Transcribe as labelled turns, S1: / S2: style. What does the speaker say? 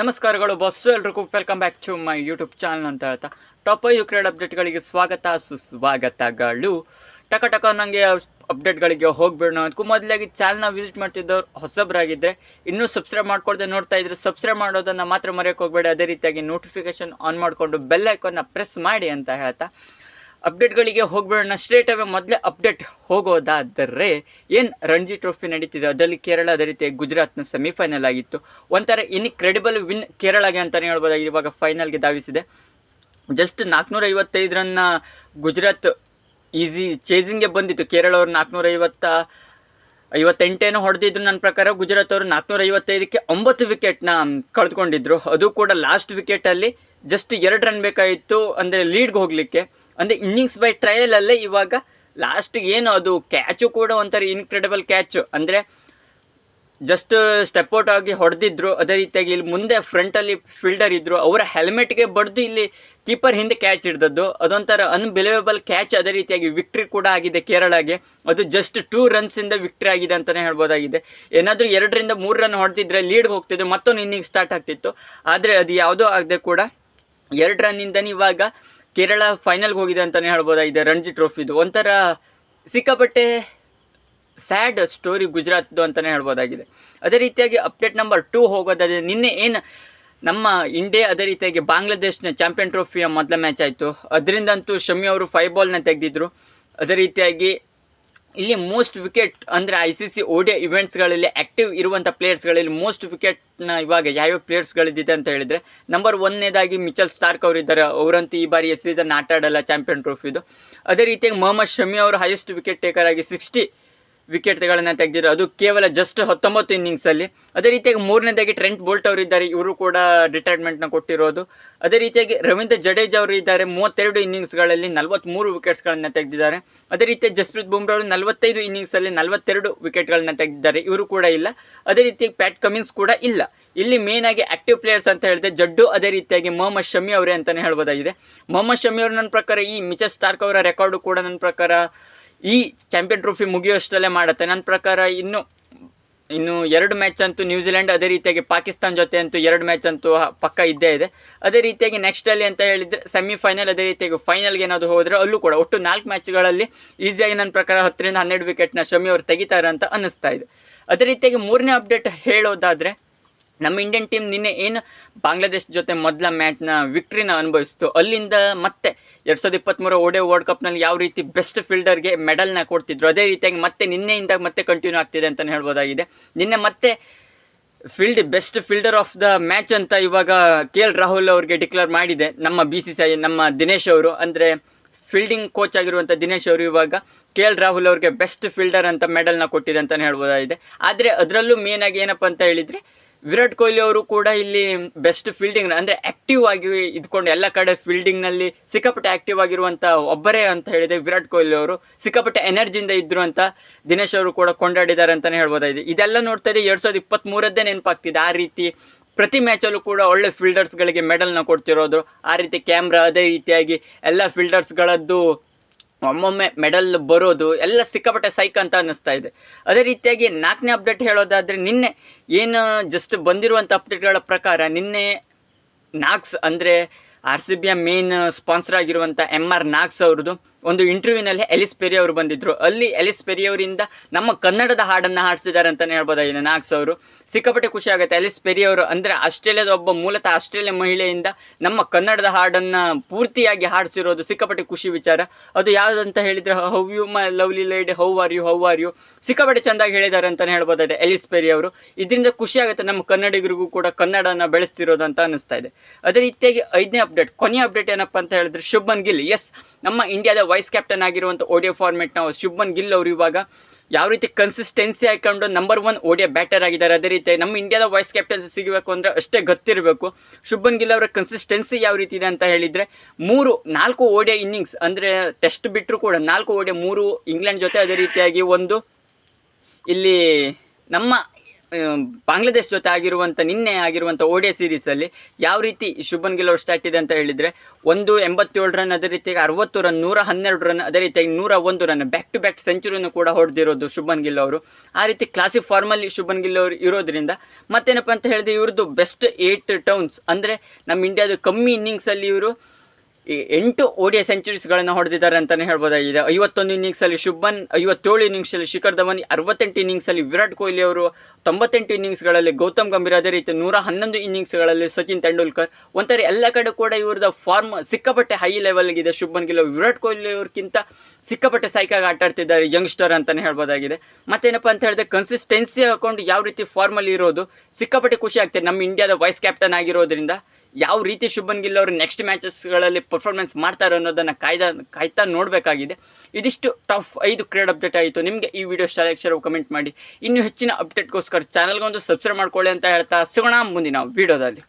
S1: ನಮಸ್ಕಾರಗಳು ಬಸ್ಸು ಎಲ್ರಿಗೂ welcome back to my YouTube channel ಅಂತ ಹೇಳ್ತಾ. ಟಾಪ್ ಐದು ಕ್ರೀಡೆ ಅಪ್ಡೇಟ್ಗಳಿಗೆ ಸ್ವಾಗತ, ಸುಸ್ವಾಗತಗಳು. ಟಕ ಟಕ ನನಗೆ ಅಪ್ಡೇಟ್ಗಳಿಗೆ ಹೋಗ್ಬಿಡೋಣ ಅದಕ್ಕೂ ಮೊದಲಾಗಿ ಚಾನಲ್ನ ವಿಸಿಟ್ ಮಾಡ್ತಿದ್ದವ್ರು ಹೊಸಬ್ರಾಗಿದ್ದರೆ ಇನ್ನೂ ಸಬ್ಸ್ಕ್ರೈಬ್ ಮಾಡ್ಕೊಳ್ದೆ ನೋಡ್ತಾ ಇದ್ರೆ ಸಬ್ಸ್ಕ್ರೈಬ್ ಮಾಡೋದನ್ನು ಮಾತ್ರ ಮರೆಯೋಕೆ ಹೋಗಬೇಡಿ. ಅದೇ ರೀತಿಯಾಗಿ ನೋಟಿಫಿಕೇಶನ್ ಆನ್ ಮಾಡಿಕೊಂಡು ಬೆಲ್ ಐಕಾನ್ನ ಪ್ರೆಸ್ ಮಾಡಿ ಅಂತ ಹೇಳ್ತಾ. ಅಪ್ಡೇಟ್ಗಳಿಗೆ ಹೋಗ್ಬಿಡೋಣ. ಸ್ಟ್ರೇಟ್ ಅವೇ ಮೊದಲೇ ಅಪ್ಡೇಟ್ ಹೋಗೋದಾದರೆ ಏನು ರಣಜಿ ಟ್ರೋಫಿ ನಡೀತಿದೆ? ಅದರಲ್ಲಿ ಕೇರಳ ಅದೇ ರೀತಿ ಗುಜರಾತ್ನ ಸೆಮಿಫೈನಲ್ ಆಗಿತ್ತು. ಒಂಥರ ಇನ್ಕ್ರೆಡಿಬಲ್ ವಿನ್ ಕೇರಳಗೆ ಅಂತಲೇ ಹೇಳ್ಬೋದಾಗಿದೆ ಇವಾಗ ಫೈನಲ್ಗೆ ಧಾವಿಸಿದೆ. ಜಸ್ಟ್ ನಾಲ್ಕುನೂರ ಐವತ್ತೈದರನ್ನ ಗುಜರಾತ್ ಈಸಿ ಚೇಸಿಂಗ್ಗೆ ಬಂದಿತ್ತು. ಕೇರಳ ಅವರು ನಾಲ್ಕುನೂರ ಐವತ್ತ ಐವತ್ತೆಂಟೇನು ಹೊಡೆದಿದ್ರು ನನ್ನ ಪ್ರಕಾರ. ಗುಜರಾತ್ ಅವರು ನಾಲ್ಕುನೂರ ಐವತ್ತೈದಕ್ಕೆ ಒಂಬತ್ತು ವಿಕೆಟ್ನ ಕಳೆದುಕೊಂಡಿದ್ರು. ಅದು ಕೂಡ ಲಾಸ್ಟ್ ವಿಕೆಟಲ್ಲಿ ಜಸ್ಟ್ ಎರಡು ರನ್ ಬೇಕಾಗಿತ್ತು ಅಂದರೆ ಲೀಡ್ಗೆ ಹೋಗಲಿಕ್ಕೆ. ಅಂದರೆ ಇನ್ನಿಂಗ್ಸ್ ಬೈ ಟ್ರಯಲಲ್ಲೇ ಇವಾಗ ಲಾಸ್ಟಿಗೆ ಏನು ಅದು ಕ್ಯಾಚು ಕೂಡ ಒಂಥರ ಇನ್ಕ್ರೆಡಿಬಲ್ ಕ್ಯಾಚು ಅಂದರೆ ಜಸ್ಟ್ ಸ್ಟೆಪ್ ಔಟ್ ಆಗಿ ಹೊಡೆದಿದ್ರು, ಅದೇ ರೀತಿಯಾಗಿ ಇಲ್ಲಿ ಮುಂದೆ ಫ್ರಂಟಲ್ಲಿ ಫೀಲ್ಡರ್ ಇದ್ದರು ಅವರ ಹೆಲ್ಮೆಟ್ಗೆ ಬಡ್ದು ಇಲ್ಲಿ ಕೀಪರ್ ಹಿಂದೆ ಕ್ಯಾಚ್ ಹಿಡ್ದದ್ದು. ಅದೊಂಥರ ಅನ್ಬಿಲಿವೇಬಲ್ ಕ್ಯಾಚ್ ಅದೇ ರೀತಿಯಾಗಿ ವಿಕ್ಟ್ರಿ ಕೂಡ ಆಗಿದೆ ಕೇರಳಗೆ. ಅದು ಜಸ್ಟ್ ಟೂ ರನ್ಸಿಂದ ವಿಕ್ಟ್ರಿ ಆಗಿದೆ ಅಂತಲೇ ಹೇಳ್ಬೋದಾಗಿದೆ. ಏನಾದರೂ ಎರಡರಿಂದ ಮೂರು ರನ್ ಹೊಡೆದಿದ್ರೆ ಲೀಡ್ಗೆ ಹೋಗ್ತಿದ್ರು, ಮತ್ತೊಂದು ಇನ್ನಿಂಗ್ ಸ್ಟಾರ್ಟ್ ಆಗ್ತಿತ್ತು. ಆದರೆ ಅದು ಯಾವುದೋ ಆಗದೆ ಕೂಡ ಎರಡು ರನ್ನಿಂದನೇ ಇವಾಗ ಕೇರಳ ಫೈನಲ್ಗೆ ಹೋಗಿದೆ ಅಂತಲೇ ಹೇಳ್ಬೋದಾಗಿದೆ ರಣಜಿ ಟ್ರೋಫಿದು ಒಂಥರ ಸಿಕ್ಕಾಪಟ್ಟೆ ಸ್ಯಾಡ್ ಸ್ಟೋರಿ ಗುಜರಾತ್ದು ಅಂತಲೇ ಹೇಳ್ಬೋದಾಗಿದೆ. ಅದೇ ರೀತಿಯಾಗಿ ಅಪ್ಡೇಟ್ ನಂಬರ್ ಟೂ ಹೋಗೋದಾದರೆ ನಿನ್ನೆ ಏನು ನಮ್ಮ ಇಂಡಿಯಾ ಅದೇ ರೀತಿಯಾಗಿ ಬಾಂಗ್ಲಾದೇಶ್ನ ಚಾಂಪಿಯನ್ ಟ್ರೋಫಿಯ ಮೊದಲ ಮ್ಯಾಚ್ ಆಯಿತು. ಅದರಿಂದಂತೂ ಶಮಿ ಅವರು ಫೈವ್ ಬಾಲ್ನ ತೆಗೆದಿದ್ರು. ಅದೇ ರೀತಿಯಾಗಿ ಇಲ್ಲಿ ಮೋಸ್ಟ್ ವಿಕೆಟ್ ಅಂದರೆ ಐ ಸಿ ಸಿ ಓಡಿಯ ಇವೆಂಟ್ಸ್ಗಳಲ್ಲಿ ಆ್ಯಕ್ಟಿವ್ ಇರುವಂಥ ಪ್ಲೇಯರ್ಸ್ಗಳಲ್ಲಿ ಮೋಸ್ಟ್ ವಿಕೆಟ್ನ ಇವಾಗ ಯಾವ್ಯಾವ ಪ್ಲೇಯರ್ಸ್ಗಳಿದ್ದಿದೆ ಅಂತ ಹೇಳಿದರೆ ನಂಬರ್ ಒನ್ನೇದಾಗಿ ಮಿಚಲ್ ಸ್ಟಾರ್ಕ್ ಅವರಿದ್ದಾರೆ ಅವರಂತೂ ಈ ಬಾರಿ ಎಸ್ ಸೀಸನ್ ಆಟ ಆಡಲ್ಲ ಚಾಂಪಿಯನ್ ಟ್ರೋಫಿದು ಅದೇ ರೀತಿಯಾಗಿ ಮೊಹಮ್ಮದ್ ಶಮಿ ಅವರು ಹೈಯೆಸ್ಟ್ ವಿಕೆಟ್ ಟೇಕರ್ ಆಗಿ ಸಿಕ್ಸ್ಟಿ ವಿಕೆಟ್ಗಳನ್ನು ತೆಗೆದಿರೋ ಅದು ಕೇವಲ ಜಸ್ಟ್ ಹತ್ತೊಂಬತ್ತು ಇನ್ನಿಂಗ್ಸಲ್ಲಿ ಅದೇ ರೀತಿಯಾಗಿ ಮೂರನೇದಾಗಿ ಟ್ರೆಂಟ್ ಬೋಲ್ಟ್ ಅವರು ಇದ್ದಾರೆ, ಇವರು ಕೂಡ ರಿಟೈರ್ಮೆಂಟ್ನ ಕೊಟ್ಟಿರೋದು. ಅದೇ ರೀತಿಯಾಗಿ ರವೀಂದ್ರ ಜಡೇಜಾ ಅವರು ಇದ್ದಾರೆ, ಮೂವತ್ತೆರಡು ಇನ್ನಿಂಗ್ಸ್ಗಳಲ್ಲಿ ನಲವತ್ತ್ಮೂರು ವಿಕೆಟ್ಸ್ಗಳನ್ನು ತೆಗೆದಿದ್ದಾರೆ. ಅದೇ ರೀತಿಯಾಗಿ ಜಸ್ಪ್ರೀತ್ ಬುಮ್ರಾ ಅವರು ನಲವತ್ತೈದು ಇನ್ನಿಂಗ್ಸಲ್ಲಿ ನಲವತ್ತೆರಡು ವಿಕೆಟ್ಗಳನ್ನ ತೆಗೆದಿದ್ದಾರೆ. ಇವರು ಕೂಡ ಇಲ್ಲ. ಅದೇ ರೀತಿಯಾಗಿ ಪ್ಯಾಟ್ ಕಮಿನ್ಸ್ ಕೂಡ ಇಲ್ಲ. ಇಲ್ಲಿ ಮೇನ್ ಆಗಿ ಆಕ್ಟಿವ್ ಪ್ಲೇಯರ್ಸ್ ಅಂತ ಹೇಳಿದ್ರೆ ಜಡ್ಡು ಅದೇ ರೀತಿಯಾಗಿ ಮೊಹಮ್ಮದ್ ಶಮಿ ಅವರೇ ಅಂತಲೇ ಹೇಳ್ಬೋದಾಗಿದೆ. ಮೊಹಮ್ಮದ್ ಶಮಿ ಅವರು ನನ್ನ ಪ್ರಕಾರ ಈ ಮಿಚಸ್ ಸ್ಟಾರ್ಕ್ ಅವರ ರೆಕಾರ್ಡು ಕೂಡ ನನ್ನ ಪ್ರಕಾರ ಈ ಚಾಂಪಿಯನ್ ಟ್ರೋಫಿ ಮುಗಿಯೋಷ್ಟರಲ್ಲೇ ಮಾಡುತ್ತೆ. ನನ್ನ ಪ್ರಕಾರ ಇನ್ನು ಇನ್ನು ಎರಡು ಮ್ಯಾಚ್ ಅಂತೂ ನ್ಯೂಜಿಲೆಂಡ್ ಅದೇ ರೀತಿಯಾಗಿ ಪಾಕಿಸ್ತಾನ ಜೊತೆ ಅಂತೂ ಎರಡು ಮ್ಯಾಚ್ ಅಂತೂ ಪಕ್ಕ ಇದ್ದೇ ಇದೆ. ಅದೇ ರೀತಿಯಾಗಿ ನೆಕ್ಸ್ಟಲ್ಲಿ ಅಂತ ಹೇಳಿದರೆ ಸೆಮಿಫೈನಲ್ ಅದೇ ರೀತಿಯಾಗಿ ಫೈನಲ್ಗೆ ಏನಾದರೂ ಹೋದರೆ ಅಲ್ಲೂ ಕೂಡ ಒಟ್ಟು ನಾಲ್ಕು ಮ್ಯಾಚ್ಗಳಲ್ಲಿ ಈಸಿಯಾಗಿ ನನ್ನ ಪ್ರಕಾರ ಹತ್ತರಿಂದ ಹನ್ನೆರಡು ವಿಕೆಟ್ನ ಶಮಿ ಅವರು ತೆಗಿತಾರೆ ಅಂತ ಅನ್ನಿಸ್ತಾ ಇದೆ. ಅದೇ ರೀತಿಯಾಗಿ ಮೂರನೇ ಅಪ್ಡೇಟ್ ಹೇಳೋದಾದರೆ ನಮ್ಮ ಇಂಡಿಯನ್ ಟೀಮ್ ನಿನ್ನೆ ಏನು ಬಾಂಗ್ಲಾದೇಶ್ ಜೊತೆ ಮೊದಲ ಮ್ಯಾಚ್ನ ವಿಕ್ಟ್ರಿನ ಅನುಭವಿಸ್ತು. ಅಲ್ಲಿಂದ ಮತ್ತೆ ಎರಡು ಸಾವಿರದ ಇಪ್ಪತ್ತ್ಮೂರು ಓಡೆ ವರ್ಲ್ಡ್ ಕಪ್ನಲ್ಲಿ ಯಾವ ರೀತಿ ಬೆಸ್ಟ್ ಫೀಲ್ಡರ್ಗೆ ಮೆಡಲ್ನ ಕೊಡ್ತಿದ್ರು, ಅದೇ ರೀತಿಯಾಗಿ ಮತ್ತೆ ನಿನ್ನೆಯಿಂದ ಮತ್ತೆ ಕಂಟಿನ್ಯೂ ಆಗ್ತಿದೆ ಅಂತಲೇ ಹೇಳ್ಬೋದಾಗಿದೆ. ನಿನ್ನೆ ಮತ್ತೆ field best fielder of the match ಅಂತ ಇವಾಗ ಕೆ ಎಲ್ ರಾಹುಲ್ ಅವ್ರಿಗೆ ಡಿಕ್ಲೇರ್ ಮಾಡಿದೆ. ನಮ್ಮ ಬಿ ಸಿ ಸಿ ಐ ನಮ್ಮ ದಿನೇಶ್ ಅವರು. ಅಂದರೆ ಫೀಲ್ಡಿಂಗ್ ಕೋಚ್ ಆಗಿರುವಂಥ ದಿನೇಶ್ ಅವರು ಇವಾಗ ಕೆ ಎಲ್ ರಾಹುಲ್ ಅವ್ರಿಗೆ ಬೆಸ್ಟ್ ಫೀಲ್ಡರ್ ಅಂತ ಮೆಡಲ್ನ ಕೊಟ್ಟಿದೆ ಅಂತಲೇ ಹೇಳ್ಬೋದಾಗಿದೆ. ಆದರೆ ಅದರಲ್ಲೂ ಮೇನಾಗಿ ಏನಪ್ಪ ಅಂತ ಹೇಳಿದರೆ ವಿರಾಟ್ ಕೊಹ್ಲಿ ಅವರು ಕೂಡ ಇಲ್ಲಿ ಬೆಸ್ಟ್ ಫೀಲ್ಡಿಂಗ್ ಅಂದರೆ ಆ್ಯಕ್ಟಿವ್ ಆಗಿ ಇದ್ಕೊಂಡು ಎಲ್ಲ ಕಡೆ ಫೀಲ್ಡಿಂಗ್ನಲ್ಲಿ ಸಿಕ್ಕಾಪಟ್ಟೆ ಆಕ್ಟಿವ್ ಆಗಿರುವಂತ ಒಬ್ಬರೇ ಅಂತ ಹೇಳಿದೆ ವಿರಾಟ್ ಕೊಹ್ಲಿ ಅವರು. ಸಿಕ್ಕಾಪಟ್ಟೆ ಎನರ್ಜಿಯಿಂದ ಇದ್ರು ಅಂತ ದಿನೇಶ್ ಅವರು ಕೂಡ ಕೊಂಡಾಡಿದ್ದಾರೆ ಅಂತಲೇ ಹೇಳ್ಬೋದಾಗಿದೆ. ಇದೆಲ್ಲ ನೋಡ್ತಾ ಇದೆ ಎರಡು ಸಾವಿರದ ಇಪ್ಪತ್ತ್ಮೂರದ್ದೇ ನೆನಪಾಗ್ತಿದೆ. ಆ ರೀತಿ ಪ್ರತಿ ಮ್ಯಾಚಲ್ಲೂ ಕೂಡ ಒಳ್ಳೆ ಫೀಲ್ಡರ್ಸ್ಗಳಿಗೆ ಮೆಡಲ್ನ ಕೊಡ್ತಿರೋದು. ಆ ರೀತಿ ಕ್ಯಾಮ್ರಾ ಅದೇ ರೀತಿಯಾಗಿ ಎಲ್ಲ ಫೀಲ್ಡರ್ಸ್ಗಳದ್ದು ಒಮ್ಮೊಮ್ಮೆ ಮೆಡಲ್ ಬರೋದು ಎಲ್ಲ ಸಿಕ್ಕಾಪಟ್ಟೆ ಸೈಕ್ ಅಂತ ಅನ್ನಿಸ್ತಾ ಇದೆ. ಅದೇ ರೀತಿಯಾಗಿ ನಾಲ್ಕನೇ ಅಪ್ಡೇಟ್ ಹೇಳೋದಾದರೆ ನಿನ್ನೆ ಏನು ಜಸ್ಟ್ ಬಂದಿರುವಂಥ ಅಪ್ಡೇಟ್ಗಳ ಪ್ರಕಾರ ನಿನ್ನೆ ನಾಕ್ಸ್ ಅಂದರೆ ಆರ್ ಸಿ ಬಿಯ ಮೇನ್ ಸ್ಪಾನ್ಸರ್ ಆಗಿರುವಂಥ ಎಂ ಆರ್ ನಾಕ್ಸ್ ಅವ್ರದ್ದು ಒಂದು ಇಂಟರ್ವ್ಯೂನಲ್ಲಿ ಎಲಿಸ್ ಪೆರಿ ಅವರು ಬಂದಿದ್ದರು ಅಲ್ಲಿ ಎಲಿಸ್ ಪೆರಿ ಅವರಿಂದ ನಮ್ಮ ಕನ್ನಡದ ಹಾಡನ್ನು ಹಾಡಿಸಿದ್ದಾರೆ ಅಂತಲೇ ಹೇಳ್ಬೋದಾಗಿದೆ ನಾಕ್ಸ್ ಅವರು. ಸಿಕ್ಕಾಪಟ್ಟೆ ಖುಷಿ ಆಗುತ್ತೆ. ಎಲಿಸ್ ಪೆರಿ ಅವರು ಅಂದರೆ ಆಸ್ಟ್ರೇಲಿಯಾದ ಒಬ್ಬ ಮೂಲತಃ ಆಸ್ಟ್ರೇಲಿಯಾ ಮಹಿಳೆಯಿಂದ ನಮ್ಮ ಕನ್ನಡದ ಹಾಡನ್ನು ಪೂರ್ತಿಯಾಗಿ ಹಾಡಿಸಿರೋದು ಸಿಕ್ಕಾಪಟ್ಟೆ ಖುಷಿ ವಿಚಾರ. ಅದು ಯಾವುದಂತ ಹೇಳಿದರೆ, how you my lovely lied, how are you, how are you? ಸಿಕ್ಕಾಪಟ್ಟೆ ಚೆಂದಾಗಿ ಹೇಳಿದ್ದಾರೆ ಅಂತಲೇ ಹೇಳ್ಬೋದಾಗಿದೆ ಎಲಿಸ್ ಪೆರಿ ಅವರು. ಇದರಿಂದ ಖುಷಿ ಆಗುತ್ತೆ. ನಮ್ಮ ಕನ್ನಡಿಗರಿಗೂ ಕೂಡ ಕನ್ನಡನ ಬೆಳೆಸ್ತಿರೋದು ಅಂತ ಅನ್ನಿಸ್ತಾ ಇದೆ. ಅದೇ ರೀತಿಯಾಗಿ ಐದನೇ ಅಪ್ಡೇಟ್, ಕೊನೆಯ ಅಪ್ಡೇಟ್ ಏನಪ್ಪ ಅಂತ ಹೇಳಿದ್ರೆ ಶುಭನ್ ಗಿಲ್. ಎಸ್ ನಮ್ಮ ಇಂಡಿಯಾದ ವೈಸ್ ಕ್ಯಾಪ್ಟನ್ ಆಗಿರುವಂಥ ಓಡಿಯೋ ಫಾರ್ಮೆಟ್ನ ಶುಭನ್ ಗಿಲ್ ಅವರು ಇವಾಗ ಯಾವ ರೀತಿ ಕನ್ಸಿಸ್ಟೆನ್ಸಿ ಹಾಕೊಂಡು ನಂಬರ್ ಒನ್ ಓಡಿಯ ಬ್ಯಾಟರ್ ಆಗಿದ್ದಾರೆ. ಅದೇ ರೀತಿ ನಮ್ಮ ಇಂಡಿಯಾದ ವೈಸ್ ಕ್ಯಾಪ್ಟನ್ಸಿ ಸಿಗಬೇಕು ಅಂದರೆ ಅಷ್ಟೇ ಗೊತ್ತಿರಬೇಕು. ಶುಭನ್ ಗಿಲ್ ಅವರ ಕನ್ಸಿಸ್ಟೆನ್ಸಿ ಯಾವ ರೀತಿ ಇದೆ ಅಂತ ಹೇಳಿದರೆ ಮೂರು, ನಾಲ್ಕು ಓಡಿಯ ಇನ್ನಿಂಗ್ಸ್ ಅಂದರೆ ಟೆಸ್ಟ್ ಬಿಟ್ಟರು ಕೂಡ ನಾಲ್ಕು ಓಡಿಯ ಮೂರು ಇಂಗ್ಲೆಂಡ್ ಜೊತೆ ಅದೇ ರೀತಿಯಾಗಿ ಒಂದು ಇಲ್ಲಿ ನಮ್ಮ ಬಾಂಗ್ಲಾದೇಶ್ ಜೊತೆ ಆಗಿರುವಂಥ ನಿನ್ನೆ ಆಗಿರುವಂಥ ಓಡಿಯ ಸೀರೀಸಲ್ಲಿ ಯಾವ ರೀತಿ ಶುಭನ್ ಗಿಲ್ ಅವರು ಸ್ಟಾರ್ಟ್ ಇದೆ ಅಂತ ಹೇಳಿದರೆ, ಒಂದು ಎಂಬತ್ತೇಳು ರನ್ ಅದೇ ರೀತಿಯಾಗಿ, ಅರವತ್ತು ರನ್ ನೂರ ಹನ್ನೆರಡು ರನ್ ಅದೇ ರೀತಿಯಾಗಿ ನೂರ ಒಂದು ರನ್ ಬ್ಯಾಕ್ ಟು ಬ್ಯಾಕ್ ಸೆಂಚುರಿಯನ್ನು ಕೂಡ ಹೊಡೆದಿರೋದು ಶುಭನ್ ಗಿಲ್ ಅವರು. ಆ ರೀತಿ ಕ್ಲಾಸಿಕ್ ಫಾರ್ಮಲ್ಲಿ ಶುಭನ್ ಗಿಲ್ ಅವರು ಇರೋದ್ರಿಂದ, ಮತ್ತೇನಪ್ಪ ಅಂತ ಹೇಳಿದ್ರೆ ಇವ್ರದ್ದು ಬೆಸ್ಟ್ ಏಟ್ ಟೌನ್ಸ್ ಅಂದರೆ ನಮ್ಮ ಇಂಡಿಯಾದ ಕಮ್ಮಿ ಇನ್ನಿಂಗ್ಸಲ್ಲಿ ಇವರು ಈ ಎಂಟು ಓಡಿಯ ಸೆಂಚುರೀಸ್ಗಳನ್ನು ಹೊಡೆದಿದ್ದಾರೆ ಅಂತಲೇ ಹೇಳ್ಬೋದಾಗಿದೆ ಐವತ್ತೊಂದು ಇನ್ನಿಂಗ್ಸಲ್ಲಿ ಶುಭನ್, ಐವತ್ತೇಳು ಇನ್ನಿಂಗ್ಸಲ್ಲಿ ಶಿಖರ್ ಧವನ್ ಅರವತ್ತೆಂಟು ಇನ್ನಿಂಗ್ಸಲ್ಲಿ ವಿರಾಟ್ ಕೊಹ್ಲಿ ಅವರು, ತೊಂಬತ್ತೆಂಟು ಇನ್ನಿಂಗ್ಸ್ಗಳಲ್ಲಿ ಗೌತಮ್ ಗಂಭೀರ್, ಅದೇ ರೀತಿ ನೂರ ಹನ್ನೊಂದು ಇನ್ನಿಂಗ್ಸ್ಗಳಲ್ಲಿ ಸಚಿನ್ ತೆಂಡೂಲ್ಕರ್. ಒಂಥರ ಎಲ್ಲ ಕಡೆ ಕೂಡ ಇವ್ರದ್ದು ಫಾರ್ಮ್ ಸಿಕ್ಕಾಪಟ್ಟೆ ಹೈ ಲೆವೆಲ್ಗಿದೆ ಶುಭನ್ ಗಿಲ್. ವಿರಾಟ್ ಕೊಹ್ಲಿ ಅವ್ರಿಗಿಂತ ಸಿಕ್ಕಾಪಟ್ಟೆ ಸೈಕಾಗಿ ಆಟ ಆಡ್ತಿದ್ದಾರೆ ಯಂಗ್ಸ್ಟರ್ ಅಂತಲೇ ಹೇಳ್ಬೋದಾಗಿದೆ. ಮತ್ತೇನಪ್ಪ ಅಂತ ಹೇಳಿದ್ರೆ ಕನ್ಸಿಸ್ಟೆನ್ಸಿ ಹಾಕೊಂಡು ಯಾವ ರೀತಿ ಫಾರ್ಮಲ್ಲಿ ಇರೋದು ಸಿಕ್ಕಾಪಟ್ಟೆ ಖುಷಿ ಆಗ್ತದೆ. ನಮ್ಮ ಇಂಡಿಯಾದ ವೈಸ್ ಕ್ಯಾಪ್ಟನ್ ಆಗಿರೋದ್ರಿಂದ. ಯಾವ ರೀತಿ ಶುಭನ್ ಗಿಲ್ ಅವರು ನೆಕ್ಸ್ಟ್ ಮ್ಯಾಚಸ್ಗಳಲ್ಲಿ ಪರ್ಫಾರ್ಮೆನ್ಸ್ ಮಾಡ್ತಾರೆ ಅನ್ನೋದನ್ನು ಕಾಯ್ದ, ಕಾಯ್ತಾ ನೋಡಬೇಕಾಗಿದೆ. ಇದಿಷ್ಟು ಟಫ್ ಐದು ಕ್ರೀಡ್ ಅಪ್ಡೇಟ್ ಆಯಿತು. ನಿಮಗೆ ಈ ವಿಡಿಯೋ ಅಕ್ಷರ ಕಮೆಂಟ್ ಮಾಡಿ. ಇನ್ನೂ ಹೆಚ್ಚಿನ ಅಪ್ಡೇಟ್ಗೋಸ್ಕರ ಚಾನಲ್ಗೊಂದು ಸಬ್ಸ್ಕ್ರೈಬ್ ಮಾಡ್ಕೊಳ್ಳಿ ಅಂತ ಹೇಳ್ತಾ ಸಿಗೋಣ ಮುಂದಿನ ವಿಡಿಯೋದಲ್ಲಿ